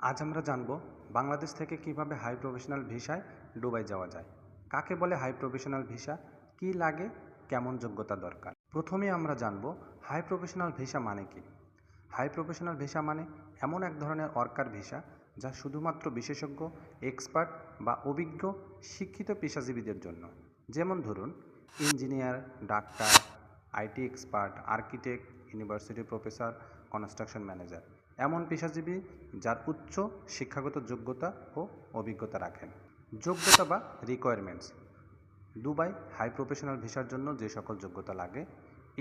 আজ আমরা জানব বাংলাদেশ থেকে কীভাবে হাই প্রফেশনাল ভিসায় দুবাই যাওয়া যায়। কাকে বলে হাই প্রফেশনাল ভিসা? কী লাগে? কেমন যোগ্যতা দরকার? প্রথমে আমরা জানব হাই প্রফেশনাল ভিসা মানে কি? হাই প্রফেশনাল ভিসা মানে এমন এক ধরনের ওয়ার্কার ভিসা যা শুধুমাত্র বিশেষজ্ঞ, এক্সপার্ট বা অভিজ্ঞ, শিক্ষিত পেশাজীবীদের জন্য। যেমন ধরুন, engineer, doctor, IT expert, architect university professor, construction manager. এমন পেশাজীবী যার উচ্চ শিক্ষাগত যোগ্যতা ও অভিজ্ঞতা রাখেন। যোগ্যতা বা রিকোয়ারমেন্টস দুবাই হাই প্রফেশনাল ভিসার জন্য যে সকল যোগ্যতা লাগে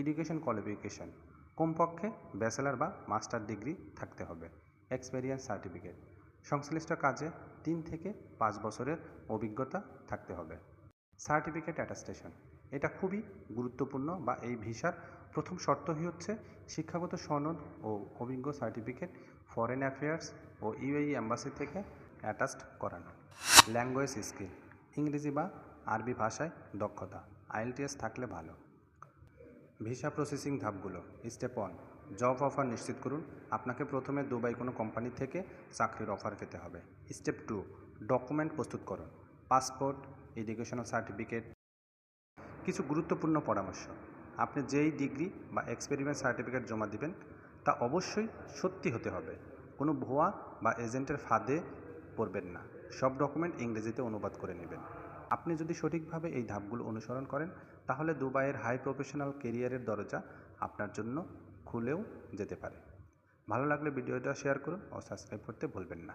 এডুকেশন কোয়ালিফিকেশন কমপক্ষে ব্যাচেলার বা মাস্টার ডিগ্রি থাকতে হবে। এক্সপেরিয়েন্স সার্টিফিকেট সংশ্লিষ্ট কাজে তিন থেকে পাঁচ বছরের অভিজ্ঞতা থাকতে হবে। সার্টিফিকেট অ্যাটাস্টেশন এটা খুবই গুরুত্বপূর্ণ বা এই ভিসার প্রথম শর্তই হচ্ছে শিক্ষাগত সনদ ও অভিজ্ঞ সার্টিফিকেট ফরেন অ্যাফেয়ার্স ও ইউএই অ্যাম্বাসি থেকে অ্যাটাস্ট করানো। ল্যাঙ্গুয়েজ স্কিল ইংরেজি বা আরবি ভাষায় দক্ষতা আইএলটিএস থাকলে ভালো। ভিসা প্রসেসিং ধাপগুলো স্টেপ ওয়ান জব অফার নিশ্চিত করুন। আপনাকে প্রথমে দুবাই কোনো কোম্পানি থেকে চাকরির অফার পেতে হবে। স্টেপ টু ডকুমেন্ট প্রস্তুত করুন। পাসপোর্ট এডুকেশনাল সার্টিফিকেট কিছু গুরুত্বপূর্ণ পরামর্শ। আপনি যেই ডিগ্রি বা এক্সপেরিমেন্ট সার্টিফিকেট জমা দিবেন, তা অবশ্যই সত্যি হতে হবে। কোনো ভুয়া বা এজেন্টের ফাঁদে পড়বেন না। সব ডকুমেন্ট ইংরেজিতে অনুবাদ করে নেবেন। আপনি যদি সঠিকভাবে এই ধাপগুলো অনুসরণ করেন, তাহলে দুবাইয়ের হাই প্রফেশনাল কেরিয়ারের দরজা আপনার জন্য খুলেও যেতে পারে। ভালো লাগলে ভিডিওটা শেয়ার করুন ও সাবস্ক্রাইব করতে ভুলবেন না।